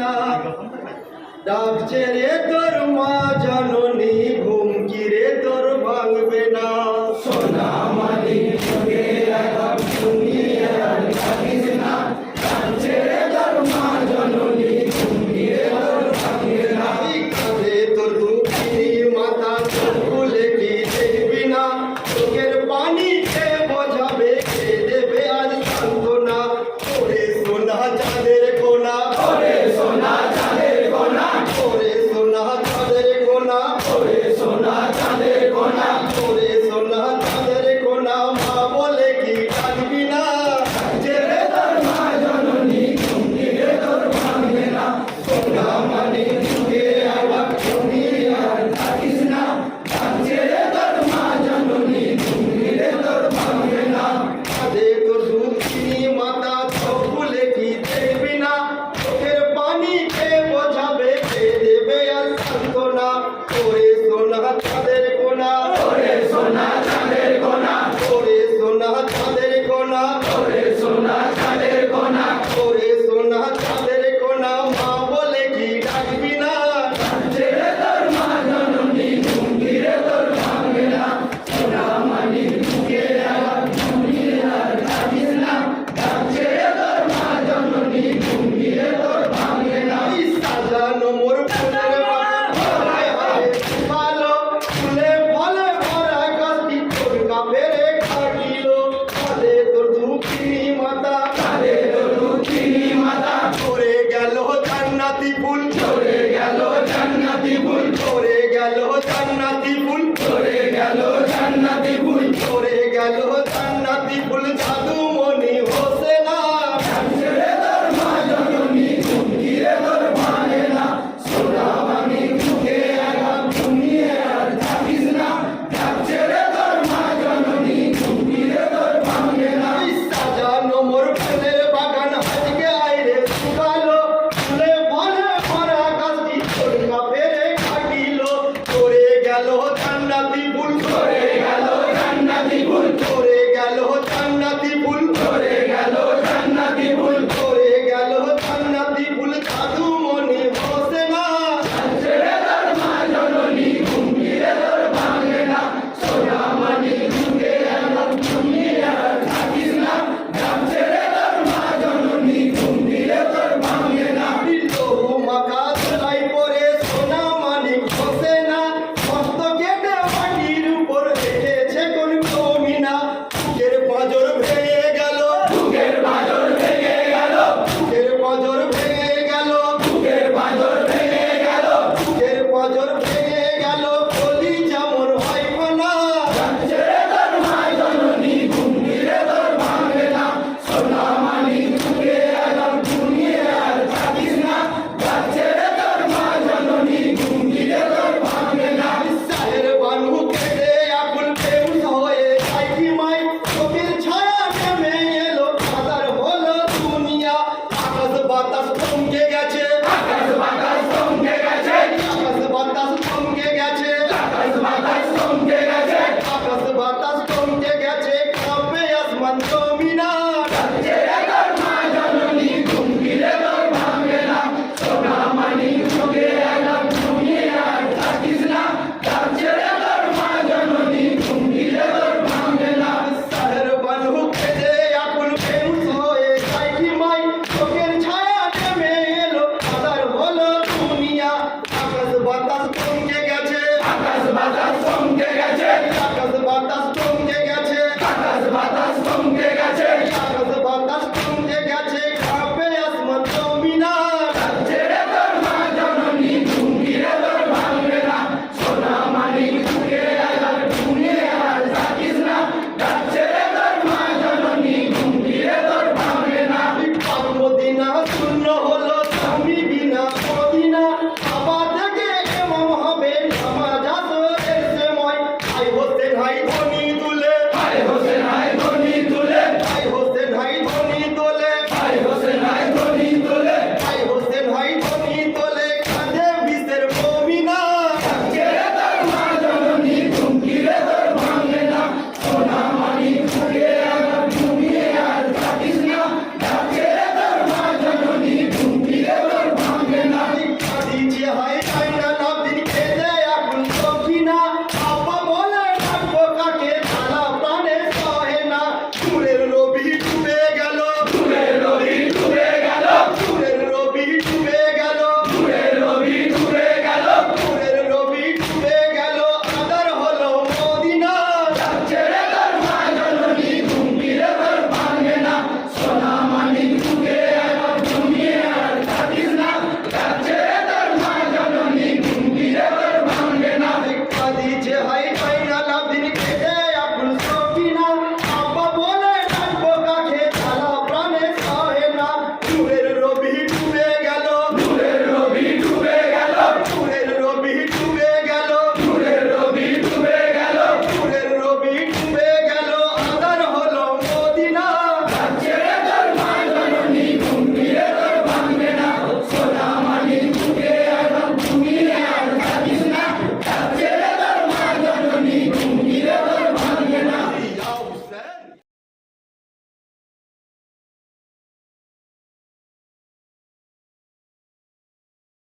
না। ডাকছে রে তোর মা জননী ঘুমকি রে তোর ভাঙবে না। সোনা মানি সঙ্গে রাখা রে তোর মা জননী ঘুমকি রে তোর ভাঙবে না। কাঁধে তোর বোঝাবে দেবে আজ শান্ত না ওরে সোনা চাঁদে ওরে সোনা চাঁদের কোনা। ওরে সোনা চাঁদের কোনা। ওরে সোনা চাঁদের কোনা। মা বলে কি ডাকবি না? ছেড়ে তোর মা বাতাস থমকে গেছে। আকাশ বাতাস থমকে গেছে। আকাশ বাতাস থমকে গেছে। আকাশ বাতাস থমকে গেছে। আসমান জমিনা